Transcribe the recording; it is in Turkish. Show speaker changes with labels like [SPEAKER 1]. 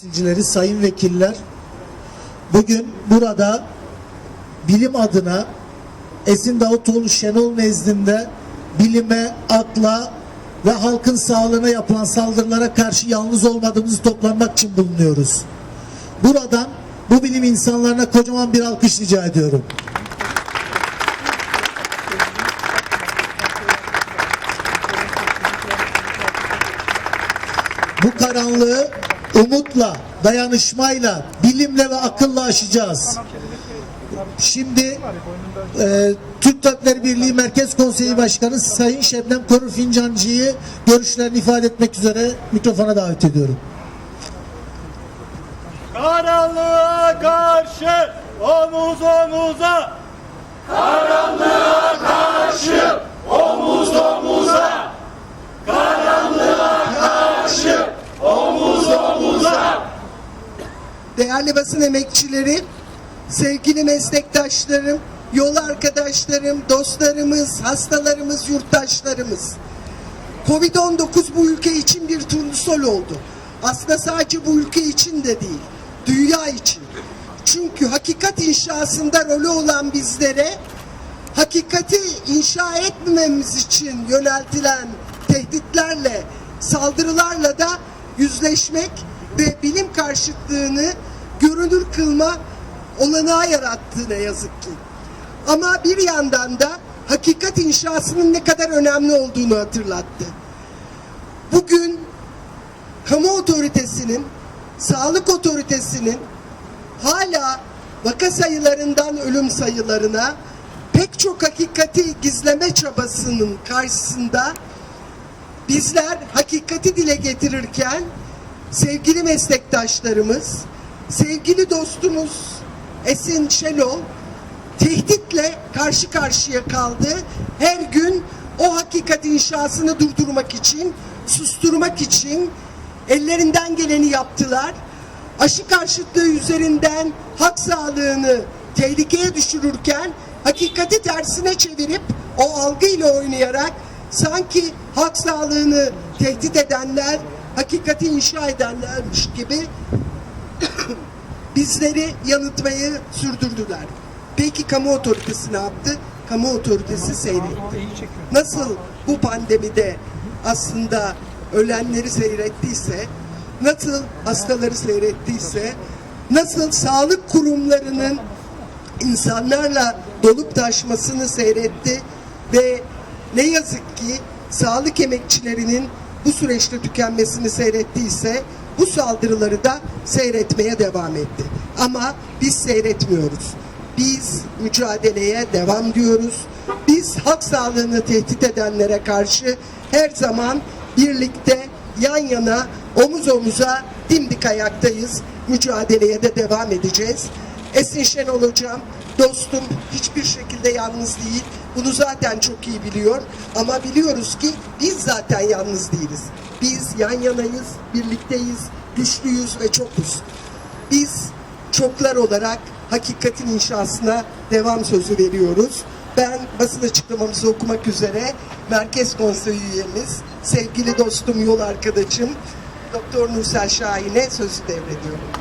[SPEAKER 1] temsilcileri, sayın vekiller, bugün burada bilim adına Esin Davutoğlu Şenol nezdinde bilime, akla ve halkın sağlığına yapılan saldırılara karşı yalnız olmadığımızı toplanmak için bulunuyoruz. Buradan bu bilim insanlarına kocaman bir alkış rica ediyorum. Bu karanlığı umutla, dayanışmayla, bilimle ve akılla aşacağız. Şimdi e, Türk Tabipleri Birliği Merkez Konseyi Başkanı Sayın Şebnem Korur Fincancı'yı görüşlerini ifade etmek üzere mikrofona davet ediyorum.
[SPEAKER 2] Karanlığa karşı omuz omuza.
[SPEAKER 3] Değerli basın emekçileri, sevgili meslektaşlarım, yol arkadaşlarım, dostlarımız, hastalarımız, yurttaşlarımız. Covid-19 bu ülke için bir turnusol oldu. Aslında sadece bu ülke için de değil, dünya için. Çünkü hakikat inşasında rolü olan bizlere hakikati inşa etmememiz için yöneltilen tehditlerle, saldırılarla da yüzleşmek ve bilim karşıtlığını görünür kılma olanağı yarattı ne yazık ki. Ama bir yandan da hakikat inşasının ne kadar önemli olduğunu hatırlattı. Bugün kamu otoritesinin, sağlık otoritesinin hala vaka sayılarından ölüm sayılarına pek çok hakikati gizleme çabasının karşısında bizler hakikati dile getirirken sevgili meslektaşlarımız, sevgili dostumuz Esin Şenol tehditle karşı karşıya kaldı. Her gün o hakikat inşasını durdurmak için, susturmak için ellerinden geleni yaptılar. Aşı karşıtlığı üzerinden hak sağlığını tehlikeye düşürürken hakikati tersine çevirip o algıyla oynayarak sanki hak sağlığını tehdit edenler hakikati inşa edenlermiş gibi bizleri yanıltmayı sürdürdüler. Peki kamu otoritesi ne yaptı? Kamu otoritesi seyretti. Nasıl bu pandemide aslında ölenleri seyrettiyse, nasıl hastaları seyrettiyse, nasıl sağlık kurumlarının insanlarla dolup taşmasını seyretti ve ne yazık ki sağlık emekçilerinin bu süreçte tükenmesini seyrettiyse bu saldırıları da seyretmeye devam etti. Ama biz seyretmiyoruz. Biz mücadeleye devam diyoruz. Biz hak sağlığını tehdit edenlere karşı her zaman birlikte yan yana omuz omuza dimdik ayaktayız. Mücadeleye de devam edeceğiz. Esin Şenol hocam dostum hiçbir şekilde yalnız değil. Bunu zaten çok iyi biliyor. Ama biliyoruz ki biz zaten yalnız değiliz. Biz yan yanayız, birlikteyiz, güçlüyüz ve çokuz. Biz çoklar olarak hakikatin inşasına devam sözü veriyoruz. Ben basın açıklamamızı okumak üzere Merkez Konseyi üyemiz, sevgili dostum, yol arkadaşım Doktor Nursel Şahin'e sözü devrediyorum.